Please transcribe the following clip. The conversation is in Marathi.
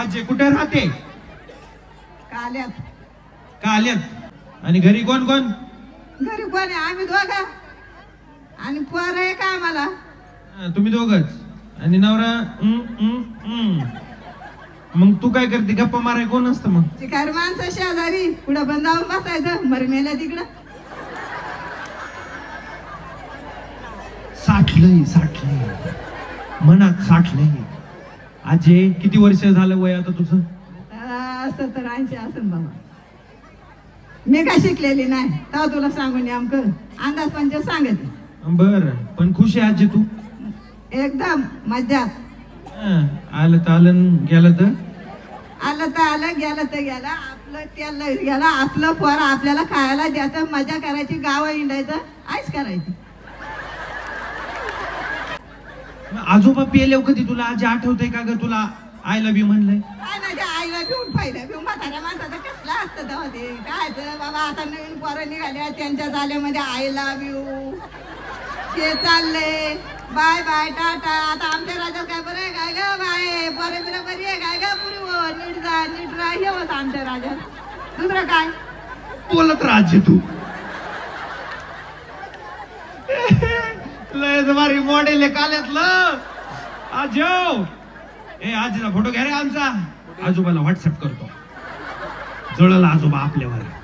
आजी कुठे राहते? काल्यात. का आल्यात आणि घरी कोण कोण? घरी कोण आहे? आम्ही दोघं. आणि पोर आहे का आम्हाला? हा, तुम्ही दोघच. आणि नवरा. मग तू काय करते? गप्पा माराय कोण असतं मग? शिकार माणसं शेजारी? पुढं पण जाऊन बसायचं. मरमेल्या तिकडं. साठलंय साठलंय. मनात साठलंय. आजे किती वर्ष झालं वय आता तुझं? असं तर ऐंशी असं बाबा. मी काय शिकलेली नाही. तेव्हा तुला सांगून अंदाज पंच सांगते. बर पण खुश आहे आजी तू? एकदम मज्जात हा, आलं तर आलं न गेलं तर? आलं तर आलं गेलं तर गेलं. आपलं त्याला गेलं आपलं पोर आपल्याला खायला द्यायचं मजा करायची गाव हिंडायचं आईच करायची मग आजोबा पेलेव कधी? तुला आजी आठवतंय का ग? तुला आय लव्ह यू म्हणलंय. काय आईला घेऊन पाहिलं घेऊन म्हाताऱ्या माणसाचं कसलं असतं तेव्हा ते. काय बाबा आता नवीन पोरं निघाल्या त्यांच्या झाल्यामध्ये आय लव्ह यू ते चालले बाय बाय टाटा. आता आमच्या राजात काय बरं आहे? काय ग बाय? पोरे बिरं बरी आहे? काय ग पुरी हो? नीट जा नीट राह. हे होतं आमच्या राजात दुसरं काय? बोलत राहा आजी तू. लय भारी मॉडेल आहे काल्यातलं. आजो ए आजीचा फोटो घ्या रे आमचा. आजोबाला व्हॉट्सअप करतो. जळला आजोबा आपल्यावर.